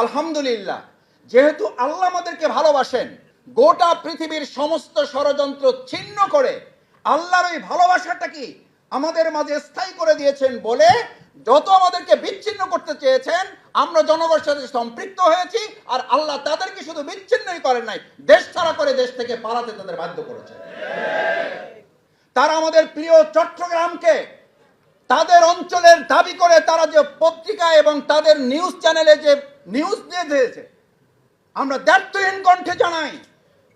আলহামদুলিল্লাহ, যেহেতু আল্লাহ আমাদেরকে ভালোবাসেন, গোটা পৃথিবীর সমস্ত ষড়যন্ত্র ছিন্ন করে আল্লাহর ওই ভালোবাসাটা কি আমাদের মাঝে স্থায়ী করে দিয়েছেন বলে যত আমাদেরকে বিচ্ছিন্ন করতে চেয়েছেন, আমরা জনগণের সাথে সম্পৃক্ত হয়েছি আর আল্লাহ তাদেরকে শুধু বিচ্ছিন্নই করেন নাই, দেশ ছাড়া করে দেশ থেকে পালাতে তাদের বাধ্য করেছে তারা আমাদের প্রিয় চট্টগ্রামকে তাদের অঞ্চলের দাবি করে তারা যে পত্রিকা এবং তাদের নিউজ চ্যানেলে যে নিউজ দিয়ে দিয়েছে। আমরা দ্ব্যর্থহীন কণ্ঠে জানাই,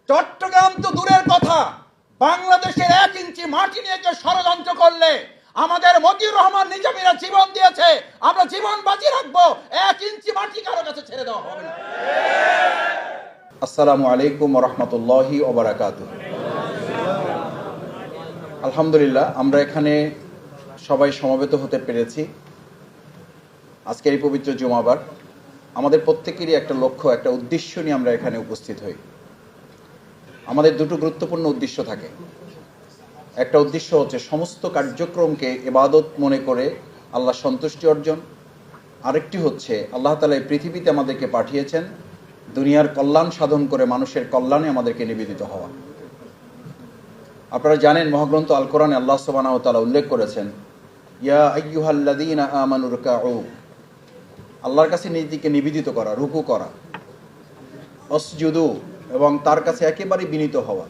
চট্টগ্রাম তো দূরের কথা বাংলাদেশের এক ইঞ্চি মাটি নিয়ে যে ষড়যন্ত্র করলে, আমাদের মতিউর রহমান নিজামীরা জীবন দিয়েছে, আমরা জীবন বাজি রাখব, এক ইঞ্চি মাটি কারও কাছে ছেড়ে দেওয়া হবে আসসালামু আলাইকুম রহমতুল্লাহি ওবরাকাতুহ আলহামদুলিল্লাহ, আমরা এখানে সবাই সমবেত হতে পেরেছি। আজকের এই পবিত্র জুমাবার। আমাদের প্রত্যেকেরই একটা লক্ষ্য, একটা উদ্দেশ্য নিয়ে আমরা এখানে উপস্থিত হই। আমাদের দুটো গুরুত্বপূর্ণ উদ্দেশ্য থাকে। একটা উদ্দেশ্য হচ্ছে সমস্ত কার্যক্রমকে এবাদত মনে করে আল্লাহ সন্তুষ্টি অর্জন। আরেকটি হচ্ছে আল্লাহ তালা এই পৃথিবীতে আমাদেরকে পাঠিয়েছেন দুনিয়ার কল্যাণ সাধন করে মানুষের কল্যাণে আমাদেরকে নিবেদিত হওয়া। আপনারা জানেন মহাগ্রন্থ আল কোরআনে আল্লাহ সুবহানাহু ওয়া তাআলা উল্লেখ করেছেন, ইয়া আইয়ুহাল্লাযীনা আমানু রুকাউ আল্লাহর কাছে নিজেকে নিবেদিত করা, রুকু করা। অসজুদু এবং তার কাছে একেবারে বিনীত হওয়া।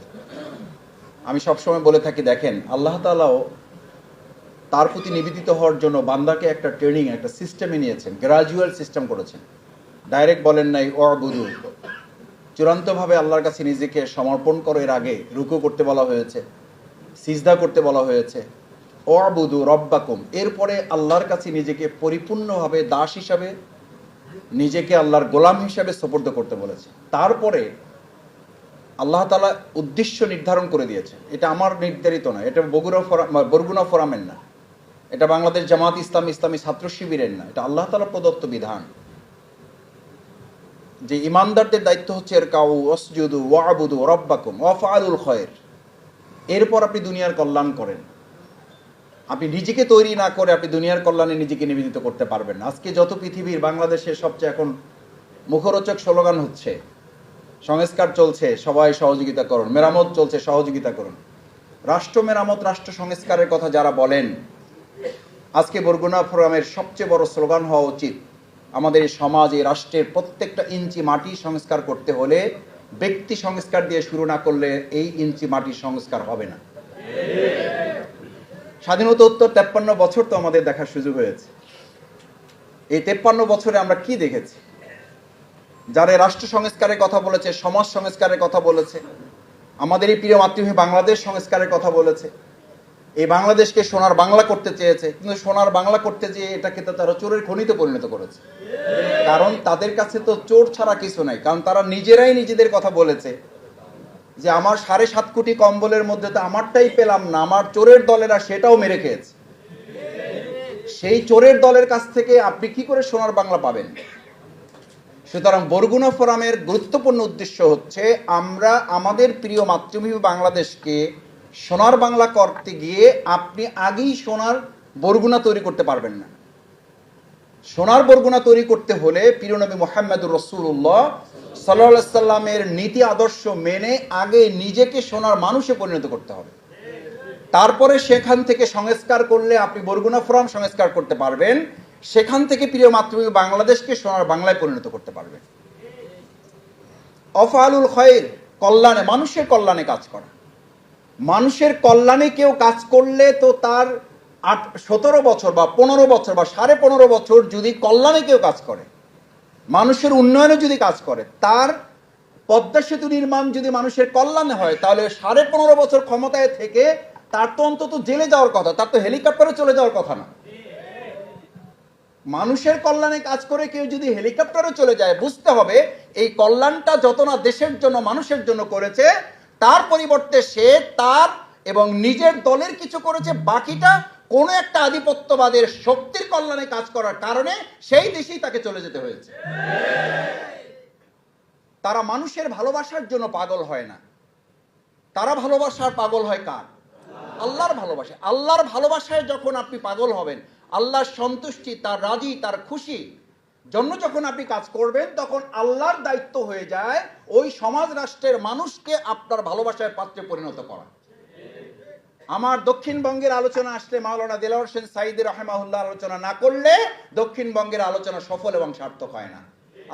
আমি সবসময় বলে থাকি, দেখেন, আল্লাহ তালাও তার প্রতি নিবেদিত হওয়ার জন্য বান্দাকে একটা ট্রেনিং একটা সিস্টেমে নিয়েছেন গ্রাজুয়াল সিস্টেম করেছেন। ডাইরেক্ট বলেন নাই অবুদু চূড়ান্তভাবে আল্লাহর কাছে নিজেকে সমর্পণ করার আগে রুকু করতে বলা হয়েছে, সিজদা করতে বলা হয়েছে। অবুদু রব্বাকুম। এরপরে আল্লাহর কাছে নিজেকে পরিপূর্ণভাবে দাস হিসাবে, নিজেকে আল্লাহর গোলাম হিসাবে সোপর্দ করতে বলেছে। তারপরে আল্লাহ তালা উদ্দেশ্য নির্ধারণ করে দিয়েছে। এটা আমার নির্ধারিত না এটা বগুড়া ফোরাম বরগুনা ফোরামের না। এটা বাংলাদেশ জামাত ইসলাম ইসলামী ছাত্র শিবিরের না, এটা আল্লাহ তালা প্রদত্ত বিধান। যে ইমানদারদের দায়িত্ব হচ্ছে এর কাউ অসজুদু ওয়াবুদু রব্বাকুম ওয়াফালুল খয়ের এরপর আপনি দুনিয়ার কল্যাণ করেন। আপনি নিজেকে তৈরি না করে আপনি দুনিয়ার কল্যাণে নিজেকে নিবেদিত করতে পারবেন না। আজকে যত পৃথিবীর বাংলাদেশের সবচেয়ে এখন মুখরোচক স্লোগান হচ্ছে, সংস্কার চলছে, সবাই সহযোগিতা করুন। মেরামত চলছে, সহযোগিতা করুন। রাষ্ট্র মেরামত, রাষ্ট্র সংস্কারের কথা যারা বলেন, আজকে বরগুনা ফোরামের সবচেয়ে বড় স্লোগান হওয়া উচিত। আমাদের এই সমাজ, এই রাষ্ট্রের প্রত্যেকটা ইঞ্চি মাটি সংস্কার করতে হলে ব্যক্তি সংস্কার দিয়ে শুরু না করলে এই ইঞ্চি মাটির সংস্কার হবে না। স্বাধীনতা উত্তর তেপ্পান্ন বছর তো আমাদের দেখার সুযোগ হয়েছে। এই তেপ্পান্ন বছরে আমরা কি দেখেছি? যারা রাষ্ট্র সংস্কারের কথা বলেছে, সমাজ সংস্কারের কথা বলেছে, আমাদের এই প্রিয় মাতৃভূমি বাংলাদেশ সংস্কারের কথা বলেছে, এই বাংলাদেশকে সোনার বাংলা করতে চেয়েছে, কিন্তু সোনার বাংলা করতে যেয়ে এটাকে তো তারা চোরের খনিতে পরিণত করেছে। কারণ তাদের কাছে তো চোর ছাড়া কিছু নাই, কারণ তারা নিজেরাই নিজেদের কথা বলেছে যে আমার সাড়ে সাত কোটি কম্বলের মধ্যে তো আমারটাই পেলাম না, আমার চোরের দলেরা সেটাও মেরে খেয়েছে। সেই চোরের দলের কাছ থেকে আপনি কি করে সোনার বাংলা পাবেন? সুতরাং বরগুনা ফোরামের গুরুত্বপূর্ণ উদ্দেশ্য হচ্ছে, আমরা আমাদের প্রিয় মাতৃভূমি বাংলাদেশকে সোনার বাংলা করতে গিয়ে আপনি আগেই সোনার বরগুনা তৈরি করতে পারবেন না। সোনার বরগুনা তৈরি করতে হলে প্রিয়নবী মোহাম্মদুর রসুল্লাহ সাল্লাহ সাল্লামের নীতি আদর্শ মেনে আগে নিজেকে সোনার মানুষে পরিণত করতে হবে। তারপরে সেখান থেকে সংস্কার করলে আপনি বরগুনা ফোরাম সংস্কার করতে পারবেন। সেখান থেকে প্রিয় মাতৃভূমি বাংলাদেশকে সোনার বাংলায় পরিণত করতে পারবেন। অফালুল খয়ের কল্যাণে, মানুষের কল্যাণে কাজ করা। মানুষের কল্যাণে কেউ কাজ করলে তো তার আট, সতেরো বছর বা পনেরো বছর বা সাড়ে পনেরো বছর যদি কল্যাণে কেউ কাজ করে, মানুষের উন্নয়নে যদি কাজ করে, তার পদ্মা সেতু নির্মাণ যদি মানুষের কল্যাণে হয়, তাহলে সাড়ে পনেরো বছর ক্ষমতায় থেকে তার তো অন্তত জেলে যাওয়ার কথা, তার তো হেলিকপ্টারে চলে যাওয়ার কথা না। মানুষের কল্যাণে কাজ করে কেউ যদি হেলিকপ্টারে চলে যায়, বুঝতে হবে এই কল্যাণটা যত না দেশের জন্য, মানুষের জন্য করেছে, তার পরিবর্তে সে তার এবং নিজের দলের কিছু করেছে, বাকিটা কোনো একটা আধিপত্যবাদের শক্তির কল্যাণে কাজ করার কারণে সেই দেশেই তাকে চলে যেতে হয়েছে। তারা মানুষের ভালোবাসার জন্য পাগল হয় না। তারা ভালোবাসার পাগল হয় কার? আল্লাহর ভালোবাসা আল্লাহর ভালোবাসায় যখন আপনি পাগল হবেন, আল্লাহর সন্তুষ্টি, তার রাজি, তার খুশি, জন্য যখন আপনি কাজ করবেন, তখন আল্লাহর দায়িত্ব হয়ে যায় ওই সমাজ রাষ্ট্রের মানুষকে আপনার ভালোবাসার পাত্রে পরিণত করা। আমার দক্ষিণবঙ্গের আলোচনা আসলে মাওলানা দেলাওয়ার হোসেন সাইদি রহমাহুল্লাহ আলোচনা না করলে দক্ষিণবঙ্গের আলোচনা সফল এবং সার্থক হয় না।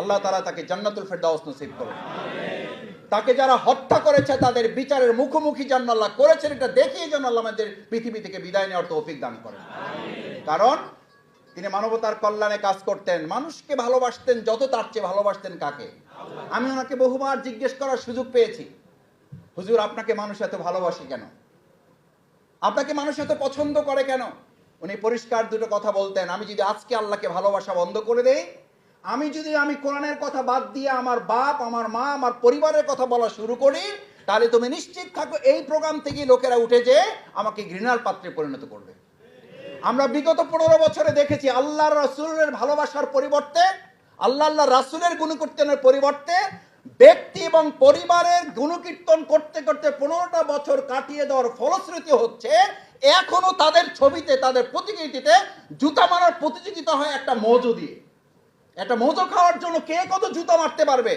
আল্লাহ তারা তাকে জান্নাতুল ফেরদাউস নসিব করুন তাকে যারা হত্যা করেছে, তাদের বিচারের মুখোমুখি যেন আল্লাহ করেছেন, এটা দেখিয়ে যেন আল্লাহ আমাদের পৃথিবী থেকে বিদায় নেওয়ার তৌফিক দান করেন। কারণ তিনি মানবতার কল্যাণে কাজ করতেন, মানুষকে ভালোবাসতেন, যত তার চেয়ে ভালোবাসতেন কাকে? আমি ওনাকে বহুবার জিজ্ঞেস করার সুযোগ পেয়েছি। হুজুর, আপনাকে মানুষ এত ভালোবাসে কেন? আপনাকে মানুষ এত পছন্দ করে কেন? উনি পরিষ্কার দুটো কথা বলতেন, আমি যদি আজকে আল্লাহকে ভালোবাসা বন্ধ করে দেই, আমি যদি আমি কোরআনের কথা বাদ দিয়ে আমার বাপ, আমার মা, আমার পরিবারের কথা বলা শুরু করি, তাহলে তুমি নিশ্চিত থাকো এই প্রোগ্রাম থেকে লোকেরা উঠে যে আমাকে ঘৃণার পাত্রে পরিণত করবে। আমরা বিগত পনেরো বছরে দেখেছি আল্লাহর রাসূলের ভালোবাসার পরিবর্তে, আল্লাহ আল্লাহ রাসূলের গুণকীর্তনের পরিবর্তে ব্যক্তি এবং পরিবারের গুণকীর্তন করতে করতে পনেরোটা বছর কাটিয়ে দেওয়ার ফলশ্রুতি হচ্ছে, এখনও তাদের ছবিতে, তাদের প্রতিকৃতিতে জুতা মারার প্রতিযোগিতা হয় একটা মজো দিয়ে। একটা মজো খাওয়ার জন্য কে কত জুতা মারতে পারবে?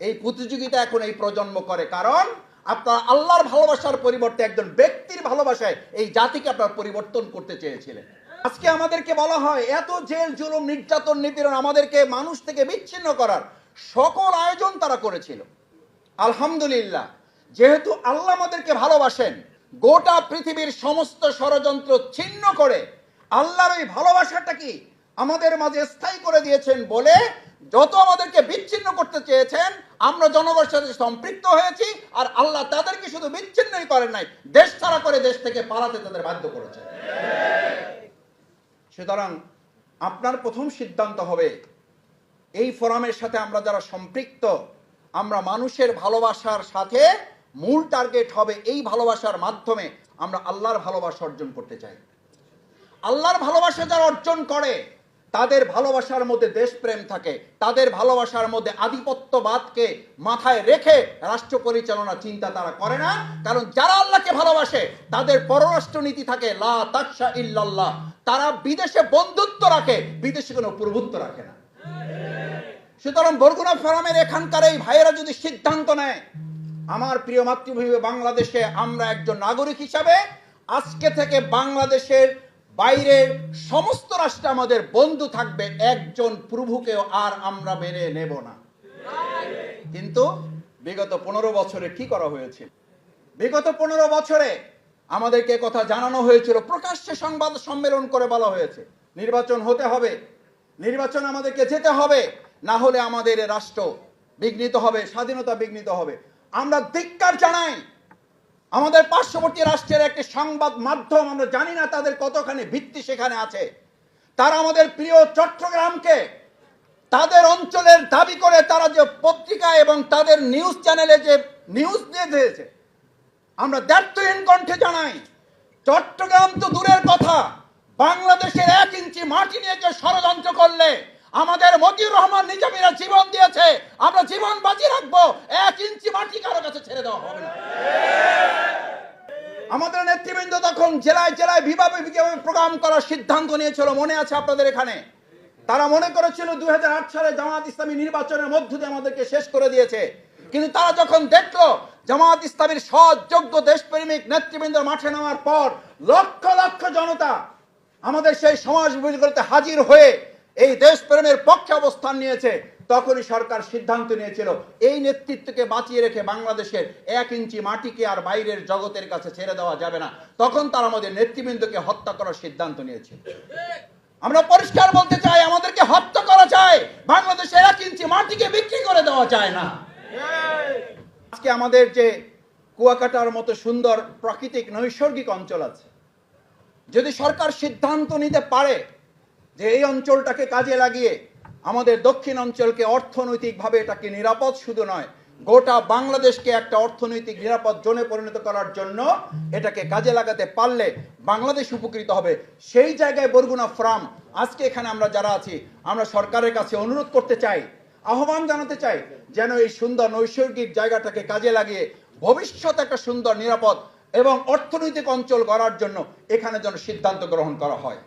এই প্রতিযোগিতা এখন এই প্রজন্ম করে। কারণ আপনার আল্লাহর ভালোবাসার পরিবর্তে একজন ব্যক্তির ভালোবাসায় এই জাতিকে আপনার পরিবর্তন করতে চেয়েছিলেন। আজকে আমাদেরকে বলা হয়, এত জেল, জুলুম, নির্যাতন, নিপীড়ন আমাদেরকে মানুষ থেকে বিচ্ছিন্ন করার। সকল আয়োজন তারা করেছিল। আলহামদুলিল্লাহ, যেহেতু আল্লাহ আমাদেরকে ভালোবাসেন, গোটা পৃথিবীর সমস্ত ষড়যন্ত্র ছিন্ন করে আল্লাহর ওই ভালোবাসাটা কি আমাদের মাঝে স্থায়ী করে দিয়েছেন বলে যত আমাদেরকে বিচ্ছিন্ন করতে চেয়েছেন, আমরা জনগণের সাথে সম্পৃক্ত হয়েছি আর আল্লাহ তাদেরকে শুধু বিচ্ছিন্নই করেন নাই, দেশ ছাড়া করে দেশ থেকে পালাতে তাদের বাধ্য করেছেন। সুতরাং আপনার প্রথম সিদ্ধান্ত হবে এই ফোরামের সাথে আমরা যারা সম্পৃক্ত, আমরা মানুষের ভালোবাসার সাথে মূল টার্গেট হবে এই ভালোবাসার মাধ্যমে আমরা আল্লাহর ভালোবাসা অর্জন করতে চাই। আল্লাহর ভালোবাসা যারা অর্জন করে, তাদের ভালোবাসার মধ্যে দেশপ্রেম থাকে, তাদের ভালোবাসার মধ্যে আধিপত্যবাদকে মাথায় রেখে রাষ্ট্র পরিচালনা চিন্তা তারা করে না। কারণ যারা আল্লাহকে ভালোবাসে, তাদের পররাষ্ট্র নীতি থাকে, লা ইল্লাল্লাহ। তারা বিদেশে বন্ধুত্ব রাখে, বিদেশে কোনো প্রভুত্ব রাখে না। সুতরাং বরগুনা ফোরামের এখানকার এই ভাইয়েরা যদি সিদ্ধান্ত নেয়, আমার প্রিয় মাতৃভূমি বাংলাদেশে আমরা একজন নাগরিক হিসাবে আজকে থেকে বাংলাদেশের বাইরে সমস্ত রাষ্ট্র আমাদের বন্ধু থাকবে, একজন প্রভুকেও আর আমরা মেনে নেব না। কিন্তু বিগত পনেরো বছরে কি করা হয়েছে? বিগত পনেরো বছরে আমাদেরকে কথা জানানো হয়েছিল, প্রকাশ্যে সংবাদ সম্মেলন করে বলা হয়েছে, নির্বাচন হতে হবে, নির্বাচন আমাদেরকে যেতে হবে। না হলে আমাদের রাষ্ট্র বিঘ্নিত হবে, স্বাধীনতা বিঘ্নিত হবে। আমরা ধিক্কার জানাই, আমাদের পার্শ্ববর্তী রাষ্ট্রের একটি সংবাদ মাধ্যম, আমরা জানি না তাদের কতখানি ভিত্তি সেখানে আছে। তারা আমাদের প্রিয় চট্টগ্রামকে, তাদের অঞ্চলের দাবি করে তারা যে পত্রিকা এবং তাদের নিউজ চ্যানেলে যে নিউজ দিয়ে দিয়েছে, আমরা দ্ব্যর্থহীন কণ্ঠে জানাই, চট্টগ্রাম তো দূরের কথা, বাংলাদেশের এক ইঞ্চি মাটি নিয়ে যে ষড়যন্ত্র করলে আমাদের মতিউর রহমান নিজামীরা জীবন দিয়েছে। আমরা জীবন বাজি রাখব। এক ইঞ্চি মাটি কারও কাছে ছেড়ে দেওয়া হবে না। আমাদের নেতৃবৃন্দ তখন জেলায় জেলায় বিভাবে বিভাবে প্রোগ্রাম করার সিদ্ধান্ত নিয়েছিল। মনে আছে আপনাদের এখানে? তারা মনে করেছিল দুই হাজার আট সালে জামাত ইসলামী নির্বাচনের মধ্য দিয়ে আমাদেরকে শেষ করে দিয়েছে। কিন্তু তারা যখন দেখল জামাত ইসলামীর সৎ যোগ্য দেশপ্রেমিক নেতৃবৃন্দ মাঠে নামার পর লক্ষ লক্ষ জনতা আমাদের সেই সমাজ বিভাজনগুলোতে হাজির হয়ে এই দেশপ্রেমের পক্ষে অবস্থান নিয়েছে, তখনই সরকার সিদ্ধান্ত নিয়েছিল, এই নেতৃত্বকে বাঁচিয়ে রেখে বাংলাদেশের এক ইঞ্চি মাটিকে আর বাইরের জগতের কাছে ছেড়ে দেওয়া যাবে না। তখন তারা আমাদের নেতৃবৃন্দকে হত্যা করার সিদ্ধান্ত নিয়েছে। আমরা পরিষ্কার বলতে চাই, আমাদেরকে হত্যা করা চাই, বাংলাদেশের এক ইঞ্চি মাটিকে বিক্রি করে দেওয়া যায় না। আজকে আমাদের যে কুয়াকাটার মতো সুন্দর প্রাকৃতিক নৈসর্গিক অঞ্চল আছে, যদি সরকার সিদ্ধান্ত নিতে পারে যে এই অঞ্চলটাকে কাজে লাগিয়ে আমাদের দক্ষিণ অঞ্চলকে অর্থনৈতিকভাবে এটাকে নিরাপদ শুধু নয়, গোটা বাংলাদেশকে একটা অর্থনৈতিক নিরাপদ জোনে পরিণত করার জন্য এটাকে কাজে লাগাতে পারলে বাংলাদেশ উপকৃত হবে। সেই জায়গায় বরগুনা ফ্রাম, আজকে এখানে আমরা যারা আছি, আমরা সরকারের কাছে অনুরোধ করতে চাই, আহ্বান জানাতে চাই যেন এই সুন্দর নৈসর্গিক জায়গাটাকে কাজে লাগিয়ে ভবিষ্যতে একটা সুন্দর, নিরাপদ এবং অর্থনৈতিক অঞ্চল গড়ার জন্য এখানে যেন সিদ্ধান্ত গ্রহণ করা হয়।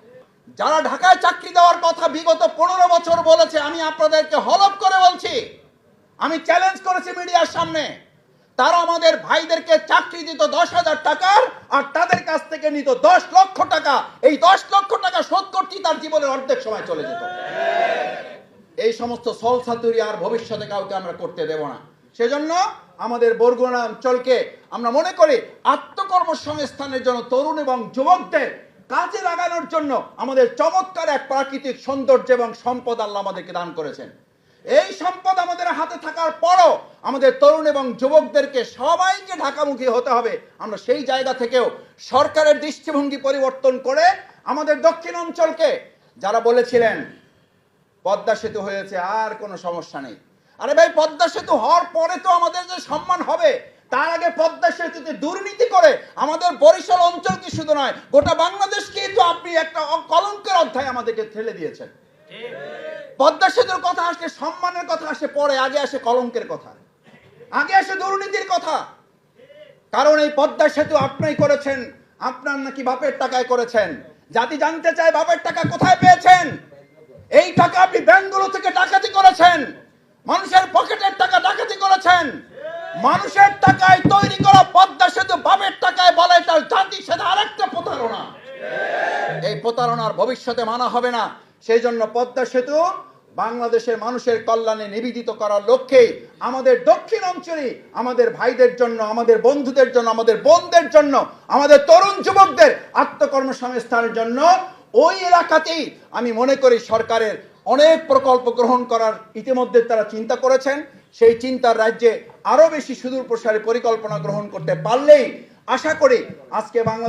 যারা ঢাকায় চাকরি দেওয়ার কথা বিগত পনেরো বছর বলেছে, আমি আপনাদেরকে হলফ করে বলছি, আমি চ্যালেঞ্জ করেছি মিডিয়ার সামনে। তারা আমাদের ভাইদেরকে চাকরি দিত দশ হাজার টাকার, আর তাদের কাছ থেকে নিত দশ লক্ষ টাকা। এই দশ লক্ষ টাকা শোধ করতেই তার জীবনের অর্ধেক সময় চলে যেত। এই সমস্ত সল ছাতুরি আর ভবিষ্যতে কাউকে আমরা করতে দেব না। সেজন্য আমাদের বরগুনা অঞ্চলকে আমরা মনে করি, আত্মকর্মসংস্থানের জন্য তরুণ এবং যুবকদের কাজে লাগানোর জন্য আমাদের চমৎকার এক প্রাকৃতিক সৌন্দর্য এবং সম্পদ আল্লাহ আমাদেরকে দান করেছেন। এই সম্পদ আমাদের হাতে থাকার পরও আমাদের তরুণ এবং যুবকদেরকে সবাইকে ঢাকামুখী হতে হবে। আমরা সেই জায়গা থেকেও সরকারের দৃষ্টিভঙ্গি পরিবর্তন করে আমাদের দক্ষিণ অঞ্চলকে, যারা বলেছিলেন, পদ্মা সেতু হয়েছে, আর কোনো সমস্যা নেই। আরে ভাই, পদ্মা সেতু হওয়ার পরে তো আমাদের যে সম্মান হবে তার আগে পদ্মা সেতুতে দুর্নীতি করে আমাদের বরিশাল অঞ্চল কি শুধু নয়, গোটা বাংলাদেশকেই তো আপনি একটা কলঙ্কের অধ্যায় আমাদেরকে ঠেলে দিয়েছেন। পদ্মা সেতুর কথা আসলে সম্মানের কথা আসে, পরে আগে আসে কলঙ্কের কথা। আগে আসে দুর্নীতির কথা। কারণ এই পদ্মা সেতু আপনি করেছেন, আপনার নাকি বাপের টাকায় করেছেন। জাতি জানতে চায় বাপের টাকা কোথায় পেয়েছেন? এই টাকা আপনি ব্যাংকগুলো থেকে ডাকাতি করেছেন। মানুষের পকেটের টাকা ডাকাতি করেছেন। মানুষের টাকায় তৈরি করা পদ্মা সেতু বাপের টাকায় বলে তার জাতি সেটা আরেকটা প্রতারণা। এই প্রতারণার ভবিষ্যতে মানা হবে না। সেই জন্য পদ্মা সেতু বাংলাদেশের মানুষের কল্যাণে নিবেদিত করার লক্ষ্যে আমাদের দক্ষিণ অঞ্চলে আমাদের ভাইদের জন্য, আমাদের বন্ধুদের জন্য, আমাদের বোনদের জন্য, আমাদের তরুণ যুবকদের আত্মকর্মসংস্থানের জন্য ওই এলাকাতেই আমি মনে করি সরকারের অনেক প্রকল্প গ্রহণ করার ইতিমধ্যে তারা চিন্তা করেছেন। সেই চিন্তার রাজ্যে আরও বেশি সুদূর প্রসারী পরিকল্পনা গ্রহণ করতে পারলেই আশা করি আজকে বাংলা